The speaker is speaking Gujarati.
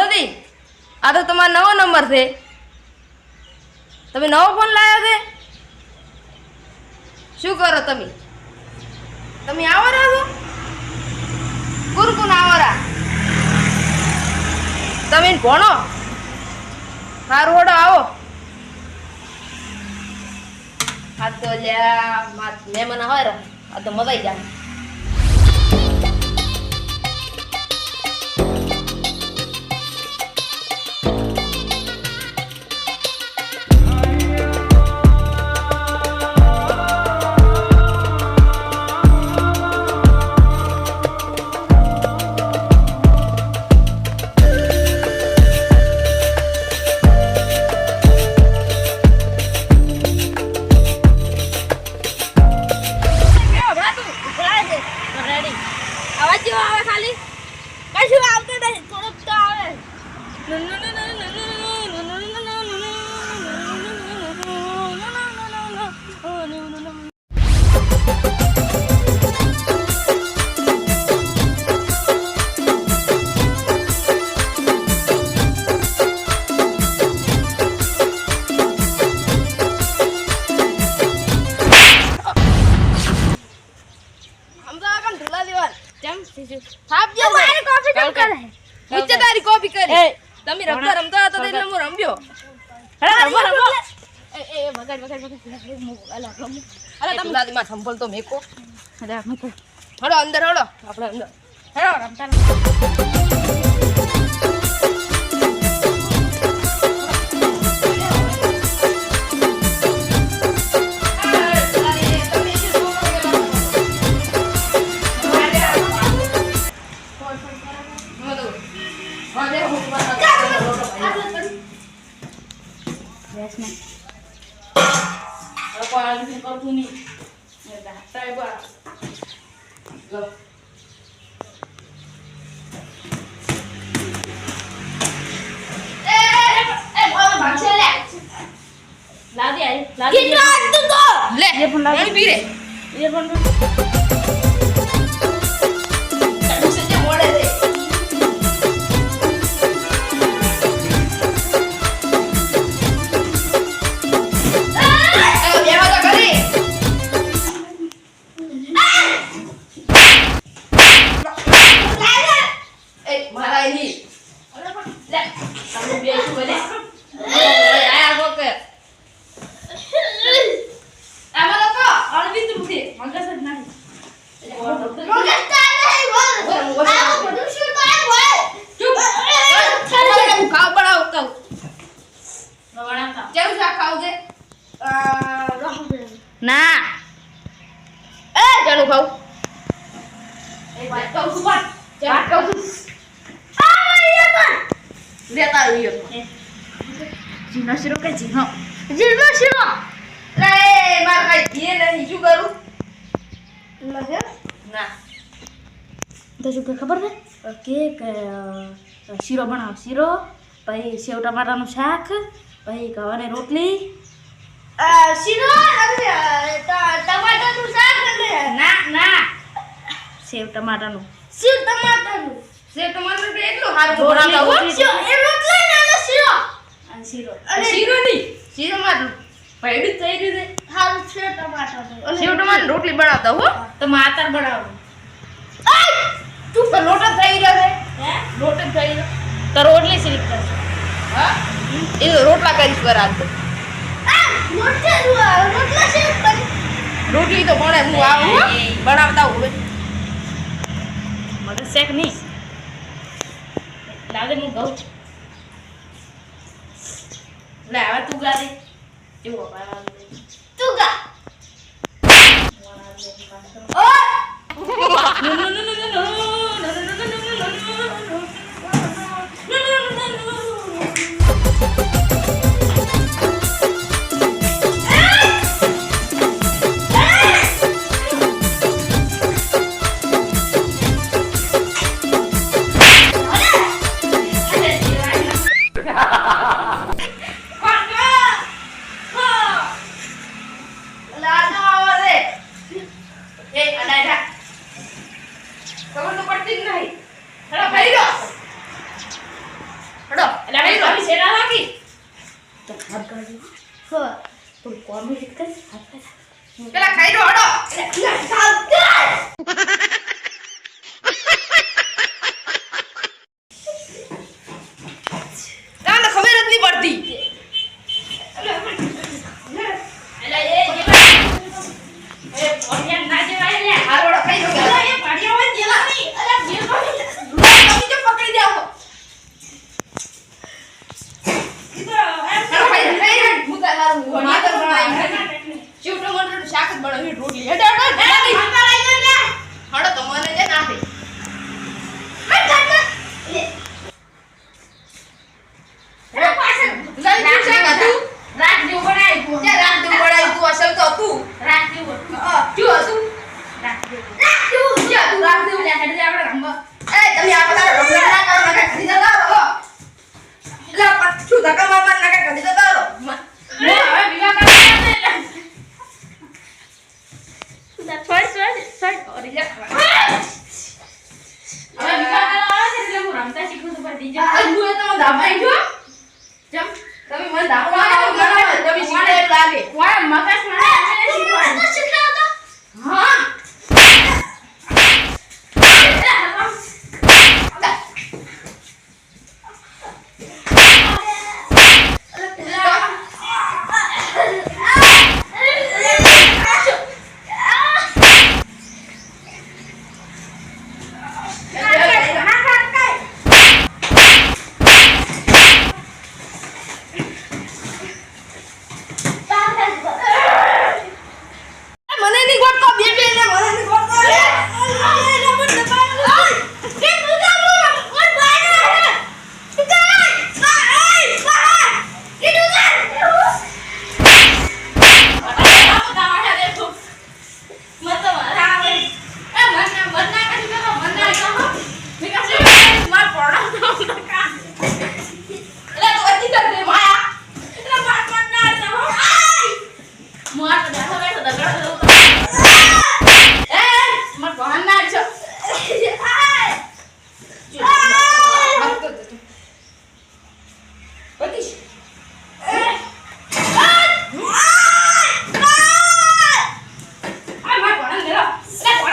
ધૂલોદી આ તો તમારો નવો નંબર છે. તમે નવો ફોન લાવ્યો છે? શું કરો તમે? તમે આવરા છો? કોણ આવરા? તમે ભણો? સારું હોડો, આવો. આ તો લ્યા, માર મહેમાન હોય આ તો મજાઈ જાય. શીશું? થાપ જે મારી કોફી કેમ કરે નીચે તારી કોપી કરી. તમે રમતા રમતા હતા એટલે હું રમ્યો હેડો, રમો, રમો. એ, એ, વગાડ, વગાડ, વગાડ. હું, અલા, રમો. અરે તમે દાદી માં સંભળ તો મેકો અલા, મૂકો. હળો અંદર હળો આપણે અંદર હેડો, રમતા રમતા. લાદી આઈ, લાદી. લે પણ લાવ. પી રે તો. એ મારા એની તમે બે શું બોલે ઓય આયા કોકે આમાં લોકો અળવી તું છે મગજ જ નહીં. ચૂપ હું ખાવ બનાવ કહું રવાડાતા. કેવું શાક ખાવ છે ના એ જાણું ખાવ એ વાત નહીં શું કરું ના. તો શું કે ખબર ને કે કે શીરો બનાવો. શીરો પછી સેવ ટમાટાનું શાક પછી ગવાની રોટલી. ના ના. સેવ ટમાટાનું. સેવ ટમાટર એટલું બનાવતા હો રોટલી. અને શીરો. શીરો નહીં શીરો માં ભેડું થઈ રહ્યું છે. સેવ ટમાટર રોટલી બનાવતા હો. તો માતર બનાવો તું તો લોટ જ થઈ રહ્યો છે. લોટ જ થઈ રહ્યો. તો રોટલી કરશે. હા? એ રોટલા કરીશ બરાબર તો. રોટલી તો ભણે હું આવું બનાવતા હોય. મગજ શેક નહીં. લાગે હું કહું છું લે હવે તું ગા દે સમજતી નહીં હડો ભાઈ લો હડો એટલે ભાઈ લો શેરા લાગી તો હાથ કાઢી હો તો કોમી રીત કે હાથ કાઢી પેલા ખાઈ દો હડો. એટલે Step one.